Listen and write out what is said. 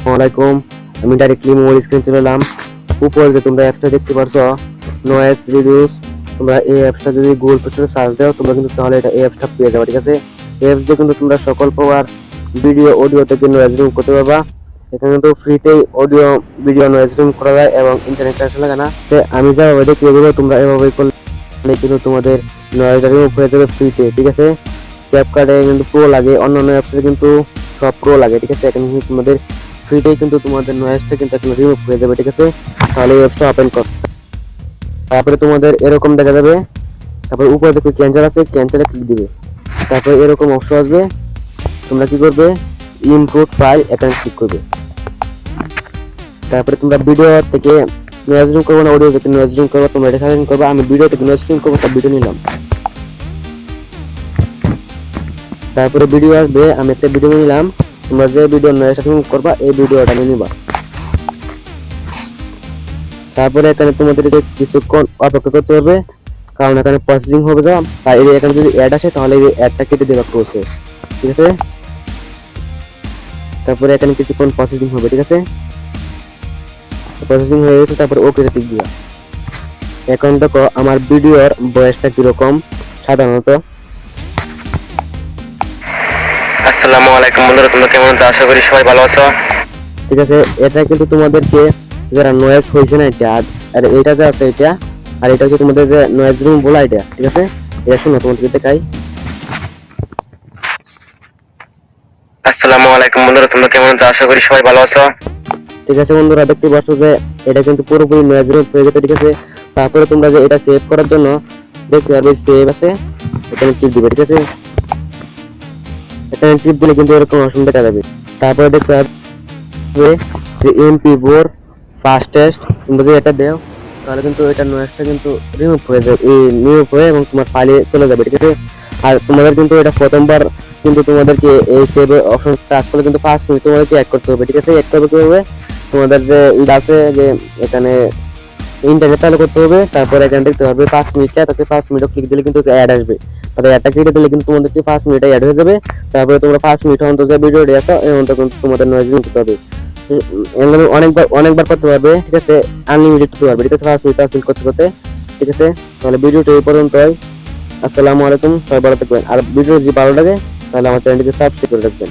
আসসালামাইকুম আমি directly mobile screen চলে এলাম। উপরে যে তোমরা অ্যাপসটা দেখতে পারছ নয়েস রিভিউস তোমরা এই অ্যাপসটা যদি গুগল প্লে সার্চ দাও, তোমরা কিন্তু তাহলে এটা এই অ্যাপসটা পেয়ে যাবে, ঠিক আছে? এই অ্যাপস দিয়ে কিন্তু তোমরা সকল প্রকার ভিডিও অডিও থেকে নয়েজ রিমুভ করতে পারবা। এখানে কিন্তু ফ্রিতেই অডিও ভিডিও নয়েজ রিমুভ করা যায় এবং ইন্টারনেট কানেকশন লাগে না। তো আমি যা যাভাবে দেখিয়ে দেবো তোমরা এভাবে করলে কিন্তু তোমাদের নয়েজ রিমুভ হয়ে যাবে ফ্রিতে ঠিক আছে? ক্যাপকার্ডে কিন্তু প্রো লাগে, অন্যান্য অ্যাপসে কিন্তু সব প্রো লাগে, ঠিক আছে? এখানে তোমাদের ফ্রিতেই কিন্তু তোমাদের নয়েজটা কিন্তু এখন রিমুভ হয়ে যাবে ঠিক আছে? তাহলে এই অ্যাপসটা ওপেন কর তারপরে তোমাদের এরকম দেখা যাবে। তারপর উপরে দেখো ক্যান্সেল আছে ক্যান্সেলে ক্লিক দিবে। তারপরে এরকম অপশন আসবে। তোমরা কি করবে? ইনপুট ফাইল এখানে ক্লিক করবে। তারপরে তোমরা ভিডিও থেকে নয়েজ রিমুভ করব না অডিও থেকে নয়েজ রিমুভ করব, তোমরা এটা সাজেশন করবে, আমি ভিডিও থেকে নয়েজ রিমুভ করব তার ভিডিও নিলাম। তারপরে ভিডিও আসবে, আমি একটা ভিডিও নিলাম। তোমরা যে ভিডিও নয়েজ রিমুভ করবা, এই ভিডিওটা নিয়ে নিবা। তারপরে এখানে তোমাদেরকে কিছুক্ষণ অপেক্ষা করতে হবে, কারণ এখানে প্রসেসিং হবে যা তাই এখানে যদি অ্যাড আসে, তাহলে এই অ্যাডটা কেটে দেবে প্রসেস ঠিক আছে? তারপরে এখানে কিছুক্ষণ প্রসেসিং হবে, ঠিক আছে? প্রসেসিং হয়ে গেছে, তারপরে ওকে টিক দিবা এখন দেখো, আমার ভিডিওর বয়সটা কীরকম, সাধারণত। আসসালামু আলাইকুম বন্ধুরা তোমরা কেমন আছো? আশা করি সবাই ভালো আছো। ঠিক আছে এটা কিন্তু তোমাদেরকে যারা নয়েজ হয়েছে না এটা আর- এটা যে আছে এটা আর এটা হচ্ছে তোমাদের যে নয়েজ রুম বলা এটা ঠিক আছে? এটা শুনো দেখাই। আসসালামু আলাইকুম বন্ধুরা তোমরা কেমন আছো? আশা করি সবাই ভালো আছো। ঠিক আছে বন্ধুরা দেখতে পাচ্ছ যে এটা কিন্তু পুরোপুরি নয়েজ রুম হয়ে গেছে ঠিক আছে? তারপরে তোমরা যে এটা সেভ করার জন্য দেখতে পারবে সেভ আছে। এখানে টিপ দিবে ঠিক আছে? টিপ দিলে কিন্তু এরকম অপশন দেখা যাবে। তারপরে দেখতে পাবে যে এমপি ফোর ফাস্টেস্ট তোমরা যদি এটা দেও, তাহলে কিন্তু এটা নয়েজটা কিন্তু রিমুভ হয়ে যাবে রিমুভ হয়ে এবং তোমার ফাইলে চলে যাবে, ঠিক আছে? আর তোমাদের কিন্তু এটা প্রথমবার কিন্তু তোমাদেরকে এই সেভ অপশন টাচ করলে কিন্তু মিনিট তোমাদেরকে অ্যাড করতে হবে, ঠিক আছে? অ্যাড করবে হবে তোমাদের যে ইড আছে যে এখানে ইন্টারনেট চালু করতে হবে, তারপরে এখানে দেখতে হবে পাঁচ মিনিটটা তাতে পাঁচ মিনিট ক্লিক দিলে কিন্তু অ্যাড আসবে। তাহলে অ্যাডটা কেটে দিলে কিন্তু তোমাদেরকে পাঁচ মিনিটে অ্যাড হয়ে যাবে। তারপরে তোমরা পাঁচ মিনিট অন্তর যে ভিডিও দেখো, এই অন্তর কিন্তু তোমাদের নয়েজ করতে হবে। অনেকবার অনেকবার করতে পারবে ঠিক আছে? আনলিমিটেড করতে পারবে ঠিক আছে? পাঁচ মিনিট মিনিট করতে করতে, ঠিক আছে? তাহলে ভিডিওটা এই পর্যন্ত হয় আসসালামু আলাইকুম, সবাই ভালো থাকবেন। আর ভিডিও যদি ভালো লাগে, তাহলে আমার চ্যানেলটিকে সাবস্ক্রাইব করে রাখবেন।